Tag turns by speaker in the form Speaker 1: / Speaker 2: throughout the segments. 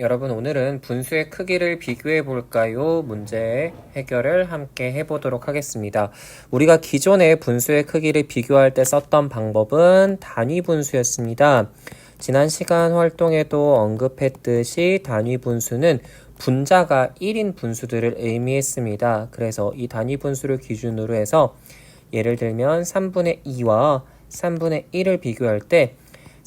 Speaker 1: 여러분 오늘은 분수의 크기를 비교해 볼까요? 문제 해결을 함께 해보도록 하겠습니다. 우리가 기존에 분수의 크기를 비교할 때 썼던 방법은 단위 분수였습니다. 지난 시간 활동에도 언급했듯이 단위 분수는 분자가 1인 분수들을 의미했습니다. 그래서 이 단위 분수를 기준으로 해서 예를 들면 3분의 2와 3분의 1을 비교할 때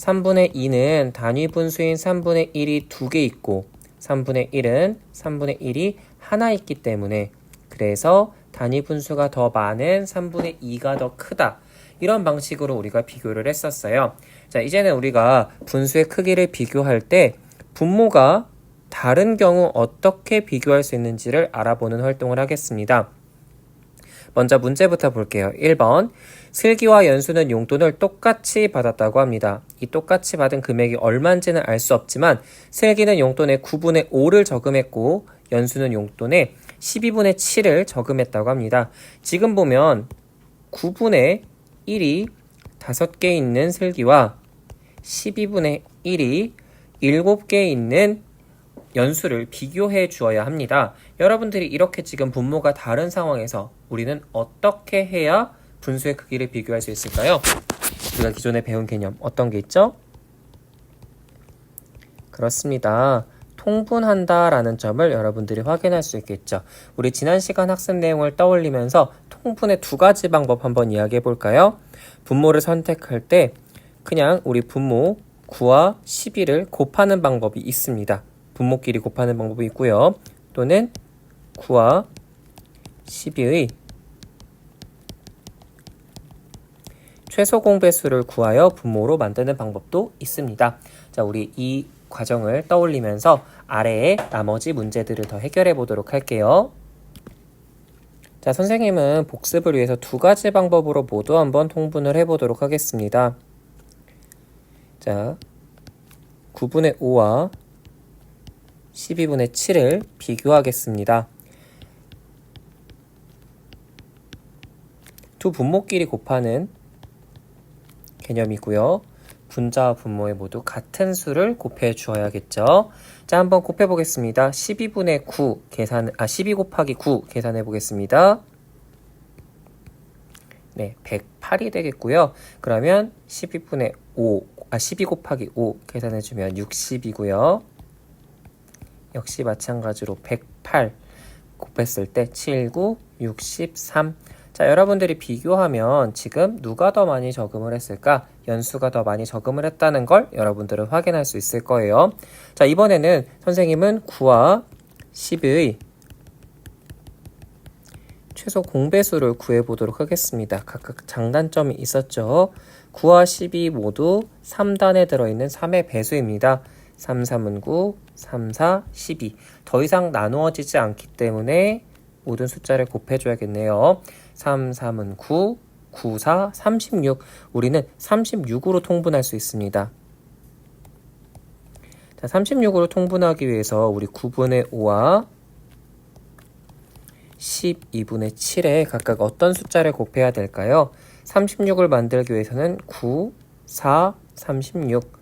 Speaker 1: 3분의 2는 단위 분수인 3분의 1이 두 개 있고 3분의 1은 3분의 1이 하나 있기 때문에 그래서 단위 분수가 더 많은 3분의 2가 더 크다. 이런 방식으로 우리가 비교를 했었어요. 자, 이제는 우리가 분수의 크기를 비교할 때 분모가 다른 경우 어떻게 비교할 수 있는지를 알아보는 활동을 하겠습니다. 먼저 문제부터 볼게요. 1번. 슬기와 연수는 용돈을 똑같이 받았다고 합니다. 이 똑같이 받은 금액이 얼마인지는 알 수 없지만 슬기는 용돈의 9분의 5를 저금했고 연수는 용돈의 12분의 7을 저금했다고 합니다. 지금 보면 9분의 1이 5개 있는 슬기와 12분의 1이 7개 있는 연수를 비교해 주어야 합니다. 여러분들이 이렇게 지금 분모가 다른 상황에서 우리는 어떻게 해야 분수의 크기를 비교할 수 있을까요? 우리가 기존에 배운 개념 어떤 게 있죠? 그렇습니다. 통분한다라는 점을 여러분들이 확인할 수 있겠죠. 우리 지난 시간 학습 내용을 떠올리면서 통분의 두 가지 방법 한번 이야기해 볼까요? 분모를 선택할 때 그냥 우리 분모 9와 12를 곱하는 방법이 있습니다. 분모끼리 곱하는 방법이 있고요. 또는 9와 12의 최소 공배수를 구하여 분모로 만드는 방법도 있습니다. 자, 우리 이 과정을 떠올리면서 아래의 나머지 문제들을 더 해결해 보도록 할게요. 자, 선생님은 복습을 위해서 두 가지 방법으로 모두 한번 통분을 해 보도록 하겠습니다. 자, 9분의 5와 12분의 7을 비교하겠습니다. 두 분모끼리 곱하는 개념이고요. 분자와 분모에 모두 같은 수를 곱해 주어야겠죠. 자, 한번 곱해 보겠습니다. 12분의 9 계산 아 12 곱하기 9 계산해 보겠습니다. 네, 108이 되겠고요. 그러면 12분의 5, 아 12 곱하기 5 계산해 주면 60이고요. 역시 마찬가지로 108 곱했을 때 7, 9, 63. 자, 여러분들이 비교하면 지금 누가 더 많이 저금을 했을까? 연수가 더 많이 저금을 했다는 걸 여러분들은 확인할 수 있을 거예요. 자, 이번에는 선생님은 9와 10의 최소 공배수를 구해 보도록 하겠습니다. 각각 장단점이 있었죠. 9와 10이 모두 3단에 들어있는 3의 배수입니다. 3, 3은 9, 3, 4, 12. 더 이상 나누어지지 않기 때문에 모든 숫자를 곱해줘야겠네요. 3, 3은 9, 9, 4, 36. 우리는 36으로 통분할 수 있습니다. 자, 36으로 통분하기 위해서 우리 9분의 5와 12분의 7에 각각 어떤 숫자를 곱해야 될까요? 36을 만들기 위해서는 9, 4, 36.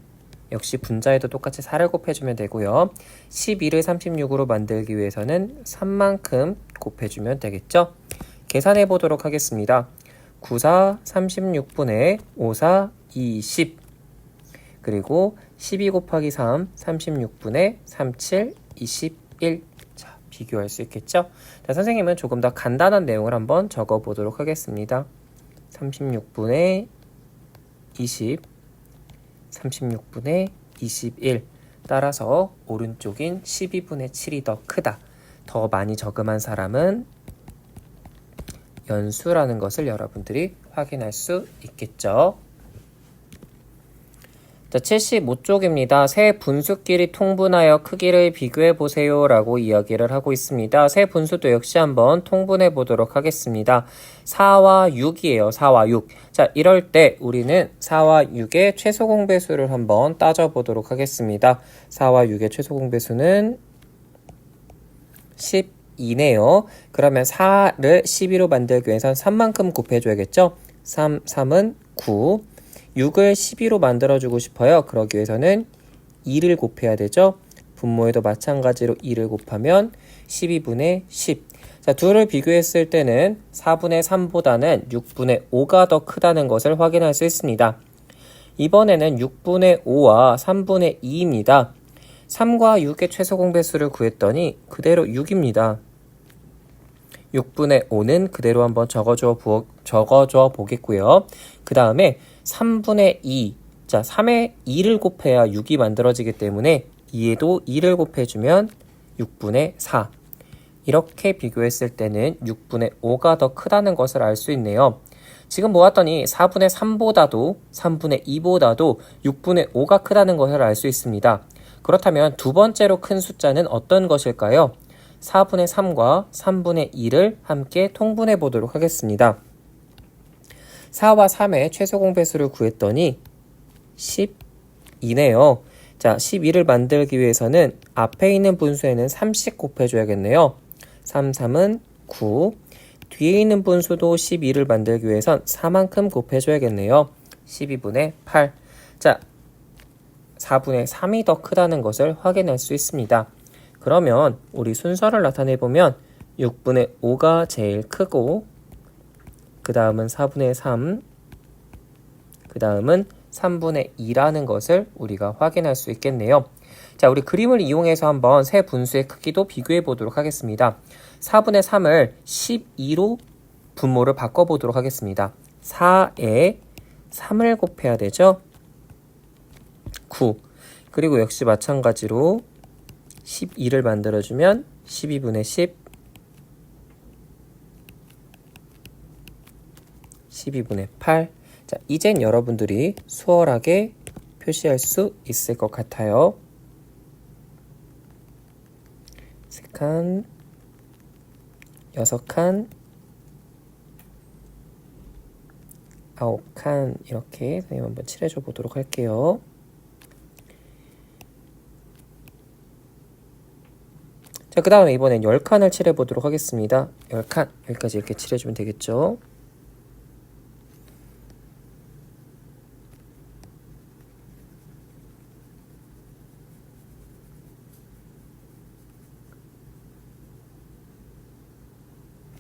Speaker 1: 역시 분자에도 똑같이 4를 곱해주면 되고요. 12를 36으로 만들기 위해서는 3만큼 곱해주면 되겠죠? 계산해 보도록 하겠습니다. 94 36분의 54 20 그리고 12 곱하기 3 36분의 37 21 자, 비교할 수 있겠죠? 자, 선생님은 조금 더 간단한 내용을 한번 적어 보도록 하겠습니다. 36분의 20 36분의 21 따라서 오른쪽인 12분의 7이 더 크다. 더 많이 저금한 사람은 연수라는 것을 여러분들이 확인할 수 있겠죠. 자, 75쪽입니다. 세 분수끼리 통분하여 크기를 비교해 보세요 라고 이야기를 하고 있습니다. 세 분수도 역시 한번 통분해 보도록 하겠습니다. 4와 6이에요. 4와 6. 자, 이럴 때 우리는 4와 6의 최소 공배수를 한번 따져 보도록 하겠습니다. 4와 6의 최소 공배수는 12네요. 그러면 4를 12로 만들기 위해선 3만큼 곱해줘야겠죠? 3, 3은 9. 6을 12로 만들어주고 싶어요. 그러기 위해서는 2를 곱해야 되죠. 분모에도 마찬가지로 2를 곱하면 12분의 10. 자, 둘을 비교했을 때는 4분의 3보다는 6분의 5가 더 크다는 것을 확인할 수 있습니다. 이번에는 6분의 5와 3분의 2입니다. 3과 6의 최소 공배수를 구했더니 그대로 6입니다. 6분의 5는 그대로 한번 적어줘, 부, 적어줘 보겠고요. 그 다음에 3분의 2. 자, 3에 2를 곱해야 6이 만들어지기 때문에 2에도 2를 곱해주면 6분의 4. 이렇게 비교했을 때는 6분의 5가 더 크다는 것을 알 수 있네요. 지금 모았더니 4분의 3보다도 3분의 2보다도 6분의 5가 크다는 것을 알 수 있습니다. 그렇다면 두 번째로 큰 숫자는 어떤 것일까요? 4분의 3과 3분의 2를 함께 통분해 보도록 하겠습니다. 4와 3의 최소 공배수를 구했더니 12네요. 자, 12를 만들기 위해서는 앞에 있는 분수에는 30 곱해줘야겠네요. 3, 3은 9. 뒤에 있는 분수도 12를 만들기 위해선 4만큼 곱해줘야겠네요. 12분의 8. 자, 4분의 3이 더 크다는 것을 확인할 수 있습니다. 그러면 우리 순서를 나타내 보면 6분의 5가 제일 크고 그 다음은 4분의 3, 그 다음은 3분의 2라는 것을 우리가 확인할 수 있겠네요. 자, 우리 그림을 이용해서 한번 세 분수의 크기도 비교해 보도록 하겠습니다. 4분의 3을 12로 분모를 바꿔 보도록 하겠습니다. 4에 3을 곱해야 되죠? 9. 그리고 역시 마찬가지로 12를 만들어주면 12분의 10, 12분의 8. 자, 이젠 여러분들이 수월하게 표시할 수 있을 것 같아요. 세 칸, 여섯 칸, 아홉 칸 이렇게 선생님 한번 칠해줘 보도록 할게요. 자, 그 다음에 이번엔 10칸을 칠해 보도록 하겠습니다. 10칸, 여기까지 이렇게 칠해주면 되겠죠.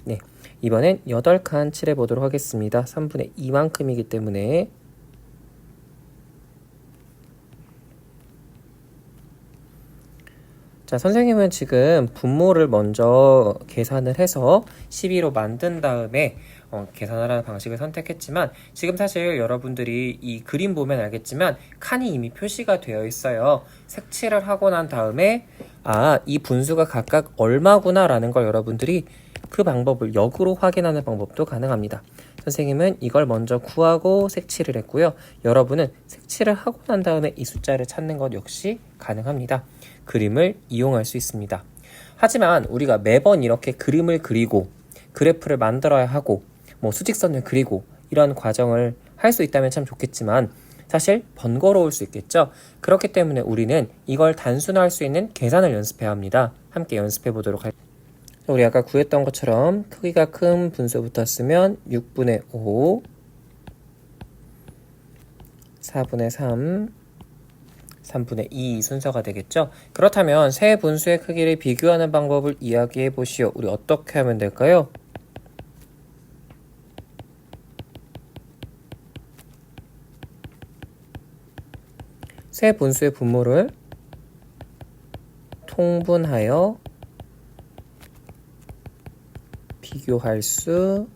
Speaker 1: 네, 이번엔 8칸 칠해 보도록 하겠습니다. 3분의 2만큼이기 때문에 자, 선생님은 지금 분모를 먼저 계산을 해서 12로 만든 다음에 어, 계산하라는 방식을 선택했지만 지금 사실 여러분들이 이 그림 보면 알겠지만 칸이 이미 표시가 되어 있어요. 색칠을 하고 난 다음에 아, 이 분수가 각각 얼마구나 라는 걸 여러분들이 그 방법을 역으로 확인하는 방법도 가능합니다. 선생님은 이걸 먼저 구하고 색칠을 했고요. 여러분은 색칠을 하고 난 다음에 이 숫자를 찾는 것 역시 가능합니다. 그림을 이용할 수 있습니다. 하지만 우리가 매번 이렇게 그림을 그리고 그래프를 만들어야 하고 뭐 수직선을 그리고 이런 과정을 할 수 있다면 참 좋겠지만 사실 번거로울 수 있겠죠. 그렇기 때문에 우리는 이걸 단순화할 수 있는 계산을 연습해야 합니다. 함께 연습해 보도록 할게요. 우리 아까 구했던 것처럼 크기가 큰 분수부터 쓰면 6분의 5, 4분의 3, 3분의 2 순서가 되겠죠. 그렇다면 세 분수의 크기를 비교하는 방법을 이야기해 보시오. 우리 어떻게 하면 될까요? 세 분수의 분모를 통분하여 비교할 수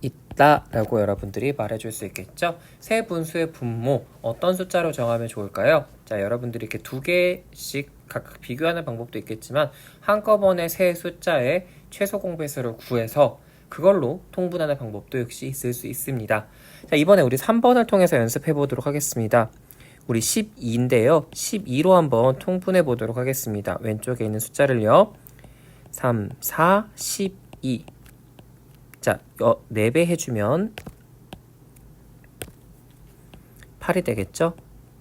Speaker 1: 있다라고 여러분들이 말해줄 수 있겠죠. 세 분수의 분모 어떤 숫자로 정하면 좋을까요? 자, 여러분들이 이렇게 두 개씩 각각 비교하는 방법도 있겠지만 한꺼번에 세 숫자의 최소 공배수를 구해서 그걸로 통분하는 방법도 역시 있을 수 있습니다. 자, 이번에 우리 3번을 통해서 연습해 보도록 하겠습니다. 우리 12인데요. 12로 한번 통분해 보도록 하겠습니다. 왼쪽에 있는 숫자를요. 3, 4, 12. 자, 어, 4배 해주면 8이 되겠죠?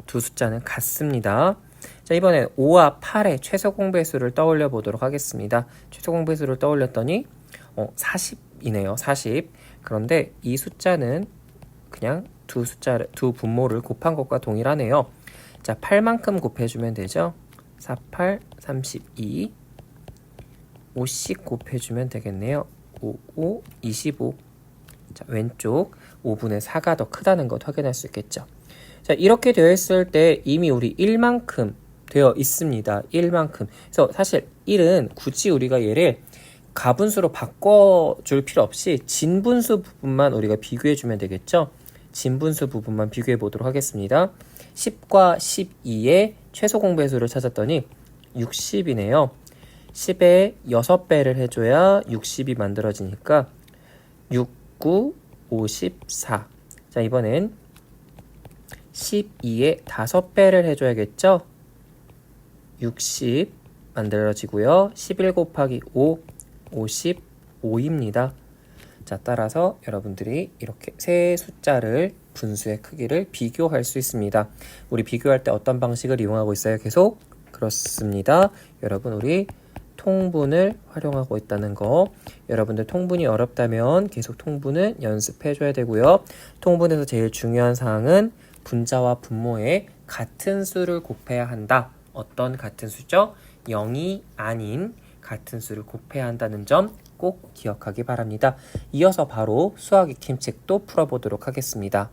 Speaker 1: 두 숫자는 같습니다. 자, 이번엔 5와 8의 최소 공배수를 떠올려 보도록 하겠습니다. 최소 공배수를 떠올렸더니 어, 40이네요. 40. 그런데 이 숫자는 그냥 두 숫자를 두 분모를 곱한 것과 동일하네요. 자, 8만큼 곱해 주면 되죠. 4, 8, 32. 5씩 곱해주면 되겠네요. 5, 5, 25. 자, 왼쪽 5분의 4가 더 크다는 것 확인할 수 있겠죠. 자, 이렇게 되어 있을 때 이미 우리 1만큼 되어 있습니다. 1만큼. 그래서 사실 1은 굳이 우리가 얘를 가분수로 바꿔줄 필요 없이 진분수 부분만 우리가 비교해주면 되겠죠. 진분수 부분만 비교해 보도록 하겠습니다. 10과 12의 최소 공배수를 찾았더니 60이네요. 10에 6배를 해줘야 60이 만들어지니까 6, 9, 54. 자, 이번엔 12에 5배를 해줘야겠죠? 60 만들어지고요. 11 곱하기 5, 55입니다. 자, 따라서 여러분들이 이렇게 세 숫자를 분수의 크기를 비교할 수 있습니다. 우리 비교할 때 어떤 방식을 이용하고 있어요? 계속? 그렇습니다. 여러분, 우리 통분을 활용하고 있다는 거. 여러분들 통분이 어렵다면 계속 통분은 연습해 줘야 되고요. 통분에서 제일 중요한 사항은 분자와 분모에 같은 수를 곱해야 한다. 어떤 같은 수죠? 0이 아닌 같은 수를 곱해야 한다는 점 꼭 기억하기 바랍니다. 이어서 바로 수학 익힘 책도 풀어보도록 하겠습니다.